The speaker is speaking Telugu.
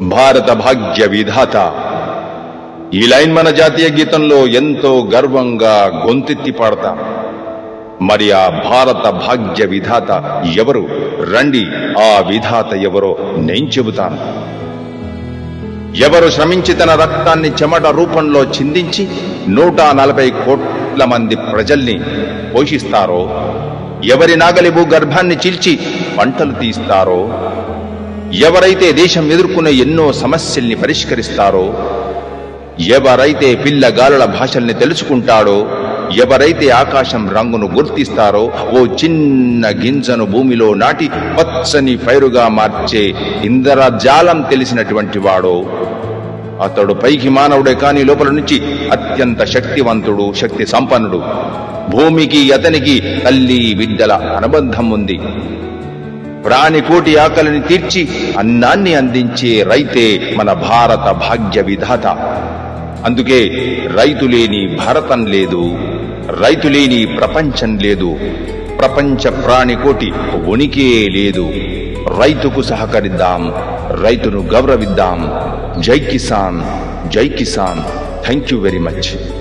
భారత భాగ్య విధాత. ఈ లైన్ మన జాతీయ గీతంలో ఎంతో గర్వంగా గొంతెత్తి పాడతాం. మరి ఆ భారత భాగ్య విధాత ఎవరు? రండి ఆ విధాత ఎవరో నేను చెబుతాను. ఎవరు శ్రమించి తన రక్తాన్ని చెమట రూపంలో చిందించి నూట నలభై కోట్ల మంది ప్రజల్ని పోషిస్తారో? ఎవరి నాగలి భూగర్భాన్ని చీల్చి పంటలు తీస్తారో? ఎవరైతే దేశం ఎదుర్కొనే ఎన్నో సమస్యల్ని పరిష్కరిస్తారో ఎవరైతే పిల్లగాలుల భాషల్ని తెలుసుకుంటాడో ఎవరైతే ఆకాశం రంగును గుర్తిస్తారో ఓ చిన్న గింజను భూమిలో నాటి పచ్చని పైరుగా మార్చే ఇంద్రజాలం తెలిసినటువంటి వాడో అతడు పైకి మానవుడే కాని లోపల నుంచి అత్యంత శక్తివంతుడు శక్తి సంపన్నుడు. భూమికి అతనికి తల్లి బిడ్డల అనుబంధం ఉంది. ప్రాణికోటి ఆకలిని తీర్చి అన్నాన్ని అందించే రైతే మన భారత భాగ్య విధాత. అందుకే రైతు లేని భారతం లేదు రైతు లేని ప్రపంచం లేదు ప్రపంచ ప్రాణికోటి ఉనికే లేదు. రైతుకు సహకరిద్దాం రైతును గౌరవిద్దాం. జై కిసాన్ జై Kisan. Thank you very much.